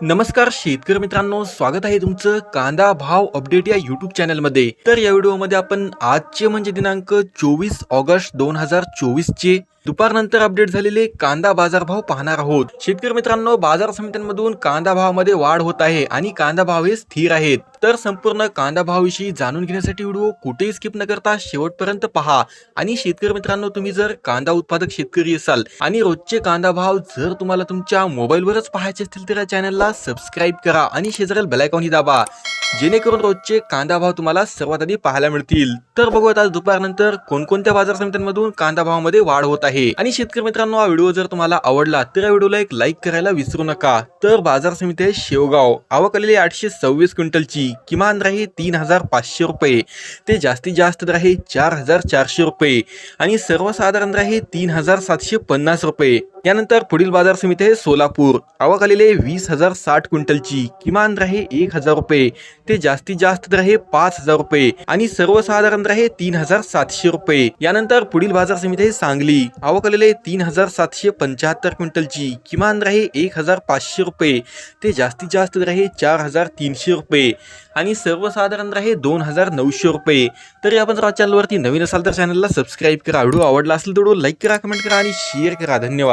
नमस्कार शेतकरी मित्रांनो स्वागत आहे तुमचं कांदा भाव अपडेट या युट्यूब चॅनलमध्ये. तर या व्हिडिओमध्ये आपण आजचे म्हणजे दिनांक चोवीस ऑगस्ट दोन हजार चोवीस चे दुपारनंतर अपडेट झालेले कांदा बाजारभाव पाहणार आहोत. शेतकरी मित्रांनो बाजार समित्यांमधून कांदा भावामध्ये वाढ होत आहे आणि कांदा भाव हे स्थिर आहेत. तर संपूर्ण कांदा भावाविषयी जाणून घेण्यासाठी व्हिडिओ कुठेही स्किप न करता शेवटपर्यंत पहा. आणि शेतकरी मित्रांनो तुम्ही जर कांदा उत्पादक शेतकरी असाल आणि रोजचे कांदा भाव जर तुम्हाला तुमच्या मोबाईलवरच पाहायचे असतील तर या चॅनलला सबस्क्राईब करा आणि शेजारील बेलायकॉनही दाबा. जेणेकरून रोजचे कांदा भाव तुम्हाला सर्वात आधी पाहायला मिळतील. तर बघूयात आज दुपारनंतर कोणकोणत्या बाजार समित्यांमधून कांदा भावामध्ये वाढ होत आहे. आणि शेतकरी मित्रांनो हा व्हिडिओ जर तुम्हाला आवडला तर या व्हिडिओला एक लाईक करायला विसरू नका. तर बाजार समिती आहे शेवगाव. आवक आलेली आठशे सव्वीस क्विंटलची. किमान दर आहे तीन हजार पाचशे रुपये. ते जास्तीत जास्त दर आहे चार हजार चारशे रुपये. आणि सर्वसाधारण दर आहे तीन हजार सातशे पन्नास रुपये. यानंतर पुढील बाजार समिती आहे सोलापूर. आवक आलेले वीस हजार साठ क्विंटलची. किमान राहे एक हजार रुपये. ते जास्तीत जास्त राहे आहे पाच हजार रुपये. आणि सर्वसाधारण राहे तीन हजार सातशे रुपये. यानंतर पुढील बाजार समिती आहे सांगली. आवक आलेले तीन हजार सातशे पंच्याहत्तर क्विंटलची. किमान राहे एक हजार पाचशे रुपये. ते जास्तीत जास्त राहे चार हजार तीनशे रुपये. आणि सर्वसाधारण राहे दोन हजार नऊशे रुपये. तरी आपण जर चॅनलवरती नवीन असाल तर चॅनलला सबस्क्राईब करा. व्हिडिओ आवडला असेल तर लाईक करा कमेंट करा आणि शेअर करा. धन्यवाद.